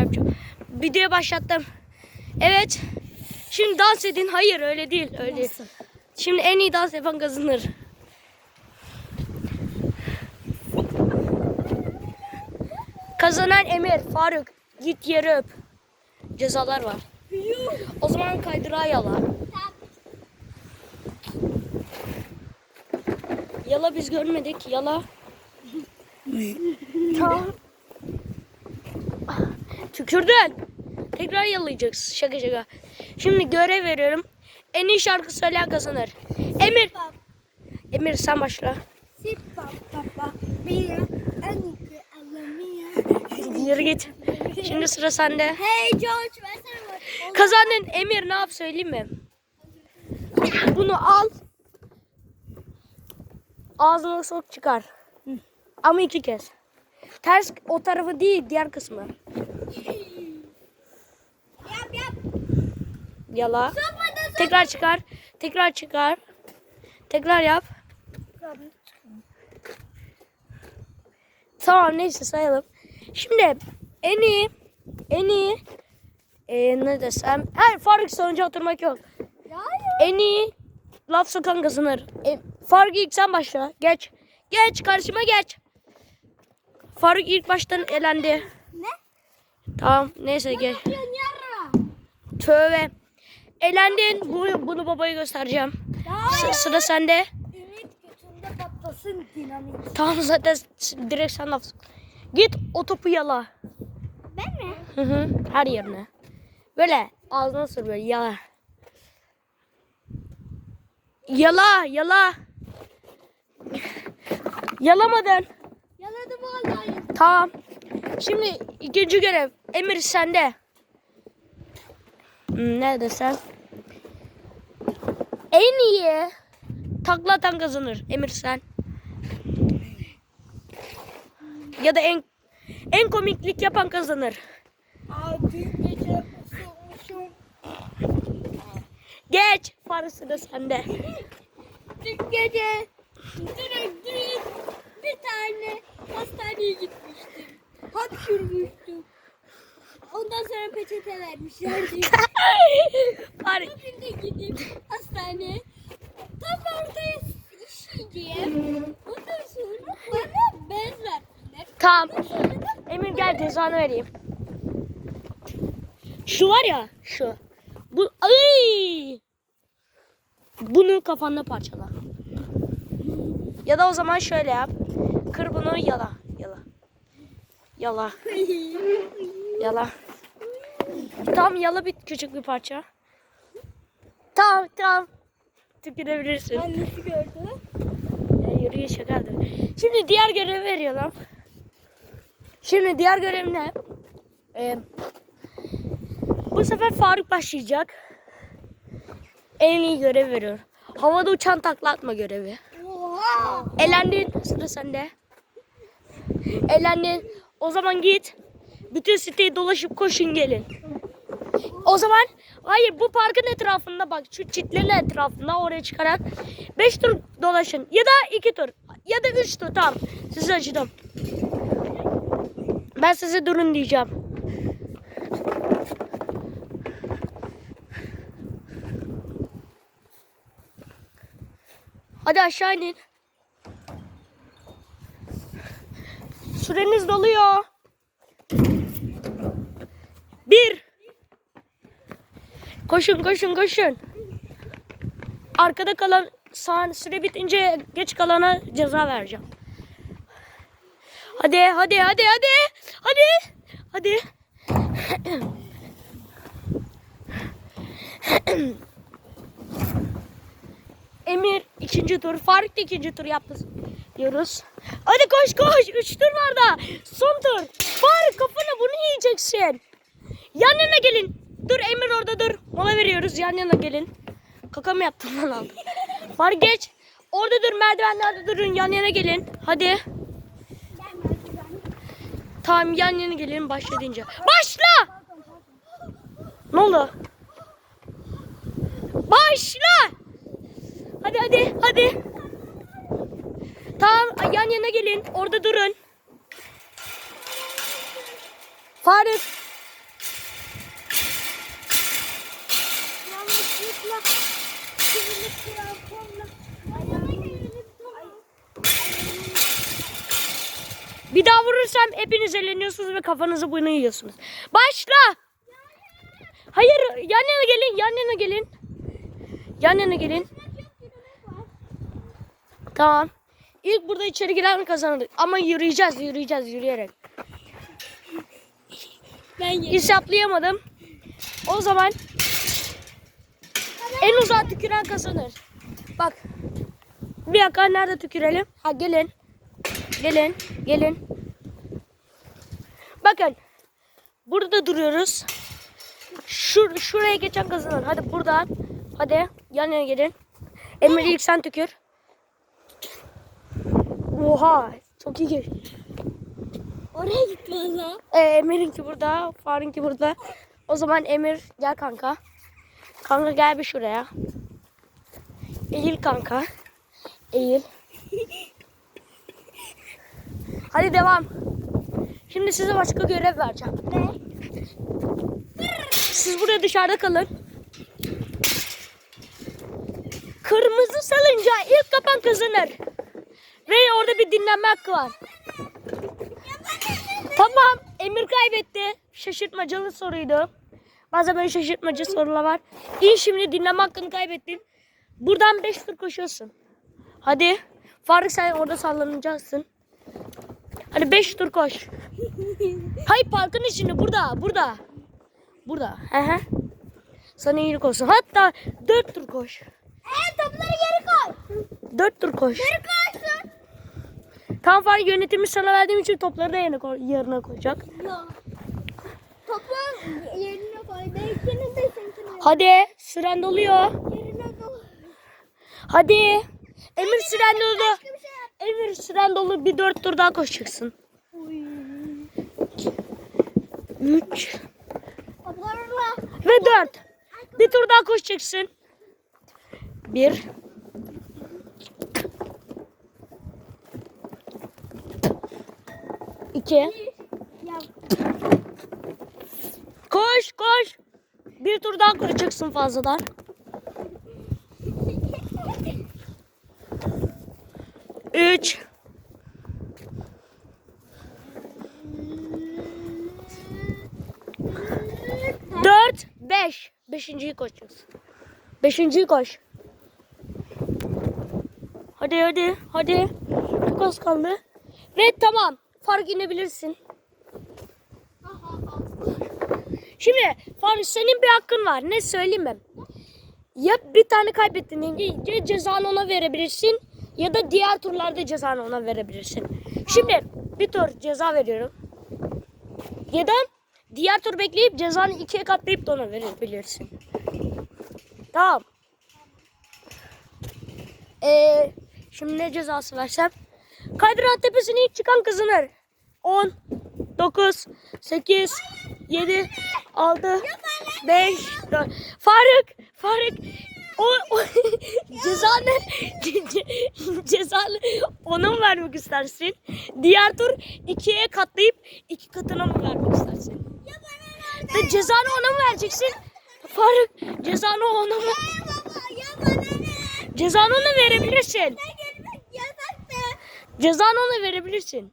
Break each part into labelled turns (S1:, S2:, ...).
S1: yapacağım. Videoya başlattım. Evet. Şimdi dans edin. Hayır öyle değil. Öyle değil. Şimdi en iyi dans yapan kazanır. Kazanan Emir, Faruk. Git yere öp. Cezalar var. O zaman kaydırağı yala. Yala biz görmedik. Yala. tamam. Tükürdün. Tekrar yalayacaksın. Şaka şaka. Şimdi görev veriyorum. En iyi şarkı söyleyen kazanır. Emir. Emir sen başla. Yürü git. Şimdi sıra sende.
S2: Hey George, versene.
S1: Kazandın Emir ne yap söyleyeyim mi? Bunu al. Ağzına sok çıkar. Ama iki kez. Ters o tarafı değil diğer kısmı.
S2: Yap yap.
S1: Yala.
S2: Sokmadan
S1: Tekrar çıkar. Tekrar çıkar. Tekrar yap. Tamam neyse sayalım. Şimdi en iyi en iyi e, ne desem her Faruk sonucu oturmak yok.
S2: Hayır.
S1: En iyi laf sokan kazanır. E, Faruk ilk sen başla. Geç. Geç karşıma geç. Faruk ilk baştan elendi.
S2: Ne?
S1: Tamam neyse
S2: yarra.
S1: Tövbe. Elendin. Bu, bunu babaya göstereceğim. S- sıra sende. Tamam zaten direkt sen laf. Git o topu yala.
S2: Ben mi?
S1: Hı hı. Her yerine. Böyle ağzına sür böyle yala. Yala yala. Yalamadın.
S2: Yaladım vallahi.
S1: Tamam. Şimdi ikinci görev. Emir sende. Hmm, Ne desem? En iyi takla atan kazanır. Emir sen. Ya da en en komiklik yapan kazanır. Geç. Farısı da sende.
S2: Dün gece direkt bir tane hastaneye gitmiştim. Hapşırmıştım. Ondan sonra peçete vermişlerdi.
S1: Faruk.
S2: Bugün de gidip hastaneye tam ortaya işeyeceğim. Ondan sonra bana bez verdiler.
S1: Tamam. Emir gel cezanı vereyim. Şu var ya şu. Bu ay. Bunu kafanda parçala. Ya da o zaman şöyle yap. Kır bunu yala. Yala. Yala. Yala. Tamam yala bir küçük bir parça. Tamam tamam. Tükürebilirsin.
S2: annesi gördü.
S1: Ya yürüyüş şakadır. Şimdi diğer görevi veriyorum. Şimdi diğer görev ne? Ee, bu sefer Faruk başlayacak. En iyi görev veriyor. Havada uçan takla atma görevi. Elendin. Sıra sende. Elendin. O zaman git. Bütün siteyi dolaşıp koşun gelin. O zaman hayır bu parkın etrafında bak şu çitlerin etrafında oraya çıkarak 5 tur dolaşın ya da 2 tur ya da 3 tur tamam sizi acıdım. Ben size durun diyeceğim. Hadi aşağı inin. Süreniz doluyor. Bir. Koşun koşun koşun. Arkada kalan sağ süre bitince geç kalana ceza vereceğim. Hadi hadi hadi hadi. Hadi. Hadi. Emir ikinci tur. Faruk da ikinci tur yaptı diyoruz. Hadi koş koş. Üç tur var da. Son tur. Faruk kafana bunu yiyeceksin. Yan yana gelin. Dur Emir orada dur. Mola veriyoruz. Yan yana gelin. Kaka mı yaptın lan aldım. Faruk geç. Orada dur merdivenlerde durun. Yan yana gelin. Hadi. Tamam yan yana gelin başlayınca. Başla. Ne oldu? Başla. Hadi hadi hadi. Tamam yan yana gelin. Orada durun. Faruk
S2: Kramponla.
S1: Bir daha vurursam hepiniz eleniyorsunuz ve kafanızı bunu yiyorsunuz. Başla. Hayır yan yana gelin yan yana gelin. Yan yana gelin. Tamam. İlk burada içeri giren kazanır. Ama yürüyeceğiz yürüyeceğiz yürüyerek.
S2: Ben yedim.
S1: Hesaplayamadım. O zaman en uzağa tüküren kazanır. Bak. Bir dakika nerede tükürelim? Ha gelin. Gelin. Gelin. Bakın. Burada duruyoruz. Şur şuraya geçen kazanır. Hadi buradan. Hadi yan yana gelin. Emir ilk sen tükür. Oha. Çok iyi.
S2: Oraya git valla.
S1: Ee, Emir'inki burada, Faruk'unki burada. O zaman Emir gel kanka. Kanka gel bir şuraya. Eğil kanka. Eğil. Hadi devam. Şimdi size başka görev vereceğim.
S2: Ne?
S1: Siz burada dışarıda kalın. Kırmızı salınca ilk kapan kazanır. Ve orada bir dinlenme hakkı var. Tamam. Emir kaybetti. Şaşırtmacalı soruydu. Bazen böyle şaşırtmacı sorular var. İyi şimdi dinleme hakkını kaybettin. Buradan 5 tur koşuyorsun. Hadi. Faruk sen orada sallanacaksın. Hadi 5 tur koş. Hayır parkın içinde burada. Burada. Burada. Hı hı. Sana iyilik olsun. Hatta 4 tur koş.
S2: Ee topları geri koy.
S1: 4 tur koş.
S2: Geri koysun.
S1: Tam Faruk yönetimi sana verdiğim için topları da yerine, koy, yerine koyacak.
S2: Yok. Topu yerine koy. Benimkini de seninkini.
S1: Hadi süren doluyor.
S2: Yerine koy.
S1: Hadi. Emir süren dolu.
S2: Şey.
S1: Emir süren dolu bir dört tur daha koşacaksın. Üç ve dört. Bir tur daha koşacaksın. Bir. İki.
S2: Yap.
S1: Koş koş. Bir tur daha koşacaksın fazladan. Üç. Dört. Beş. Beşinciyi koşacaksın. Beşinciyi koş. Hadi hadi hadi. Çok az kaldı. Ve tamam. Fark inebilirsin. Şimdi Faruk senin bir hakkın var. Ne söyleyeyim mi? Ya bir tane kaybettin ya cezanı ona verebilirsin ya da diğer turlarda cezanı ona verebilirsin. Şimdi bir tur ceza veriyorum. Ya da diğer tur bekleyip cezanı ikiye katlayıp da ona verebilirsin. Tamam. Ee, şimdi ne cezası versem? Kaydıran tepesine ilk çıkan kazanır. 10, 9, 8, 7, 6, 5, 4. Faruk, Faruk. O, o cezanı, ce- ce- cezanı ona mı vermek istersin? Diğer tur ikiye katlayıp iki katına mı vermek istersin? Ve cezanı ona mı vereceksin? Faruk, cezanı ona mı? Cezanı ona verebilirsin. Cezanı ona verebilirsin.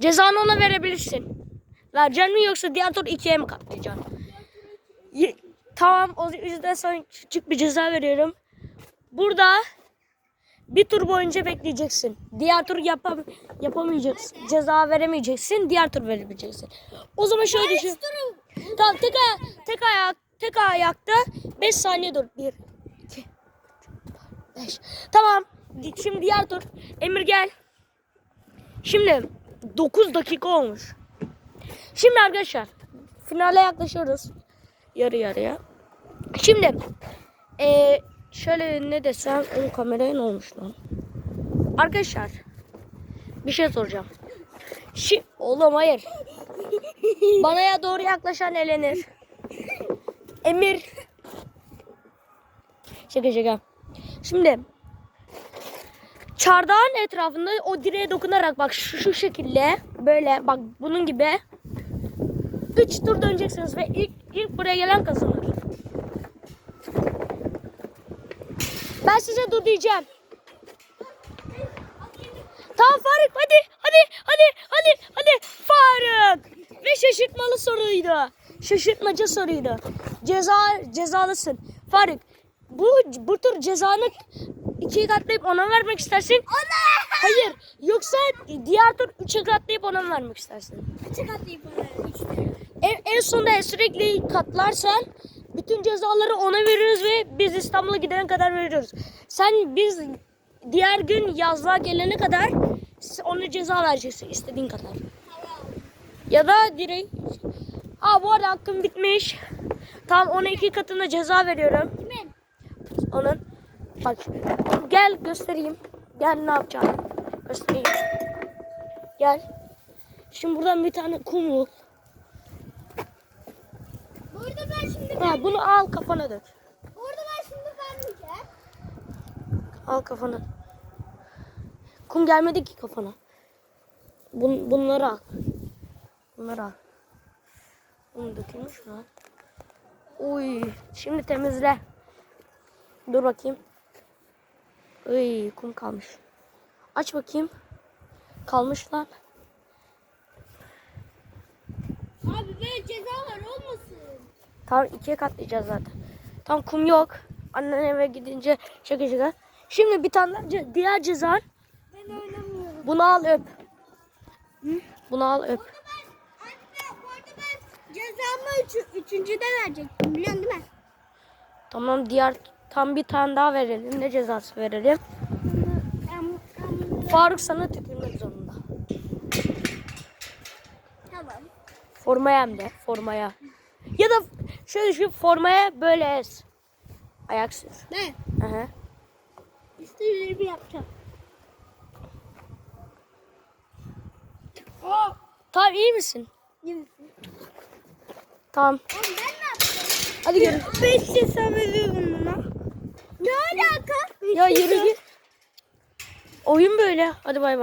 S1: Cezanı ona verebilirsin. Vereceksin mi yoksa diğer tur ikiye mi katlayacaksın? Ye- tamam o yüzden sana küçük bir ceza veriyorum. Burada bir tur boyunca bekleyeceksin. Diğer tur yapam yapamayacaksın. Ceza veremeyeceksin. Diğer tur verebileceksin. O zaman şöyle düşün. Tamam tek ayak, tek ayak, tek ayakta 5 saniye dur. 1 2 5. Tamam. Di- Şimdi diğer tur. Emir gel. Şimdi 9 dakika olmuş. Şimdi arkadaşlar finale yaklaşıyoruz. Yarı yarıya. Şimdi eee şöyle ne desem onun kameraya ne olmuş lan? Arkadaşlar bir şey soracağım. Şi oğlum hayır. Bana ya doğru yaklaşan elenir. Emir. Şaka şaka. Şimdi çardağın etrafında o direğe dokunarak bak şu, şu şekilde böyle bak bunun gibi 3 tur döneceksiniz ve ilk ilk buraya gelen kazanır. Ben size dur diyeceğim. Tamam Faruk hadi hadi hadi hadi hadi Faruk. Ve şaşırtmalı soruydu. Şaşırtmaca soruydu. Ceza cezalısın. Faruk bu bu tür cezanı ikiye katlayıp ona vermek istersin? Hayır. Yoksa diğer tur üçe katlayıp ona vermek istersin?
S2: Küçük atlayayım bana. İşte.
S1: En, en sonunda sürekli katlarsan bütün cezaları ona veriyoruz ve biz İstanbul'a gidene kadar veriyoruz. Sen biz diğer gün yazlığa gelene kadar ona ceza vereceksin istediğin kadar. Ya da direkt ha bu arada hakkım bitmiş. Tamam ona iki katına ceza veriyorum.
S2: Kimin?
S1: Onun bak gel göstereyim. Gel ne yapacağım. Göstereyim. Gel. Şimdi buradan bir tane kum bul.
S2: Burada ben şimdi
S1: Ha, bunu al kafana dök.
S2: Burada ben şimdi vermeyeceğim.
S1: Al kafana. Kum gelmedi ki kafana. Bun, bunları al. Bunları al. Bunu dökülmüş mü lan? Uy, şimdi temizle. Dur bakayım. Uy, kum kalmış. Aç bakayım. Kalmış lan.
S2: Abi böyle cezalar olmasın.
S1: Tamam ikiye katlayacağız zaten. Tam kum yok. Annen eve gidince şaka şaka. Şimdi bir tane ce- diğer cezan.
S2: Ben oynamıyorum.
S1: Bunu al öp. Bunu al öp.
S2: Cezamı üç, üçüncüde verecektim biliyorsun değil mi?
S1: Tamam diğer tam bir tane daha verelim. Ne cezası verelim? Faruk sana tükürmek zorunda.
S2: tamam.
S1: Formaya hem de. Formaya. Ya da şöyle düşün formaya böyle ez. Ayak sür.
S2: Ben
S1: Aha.
S2: istediğimi yapacağım.
S1: Tamam iyi misin?
S2: İyi misin?
S1: Tamam.
S2: Oğlum ben ne yapacağım?
S1: Hadi görüşürüz.
S2: Beş ceza veriyorum buna. Ne alaka?
S1: Ya yürü git. Oyun böyle. Hadi bay bay.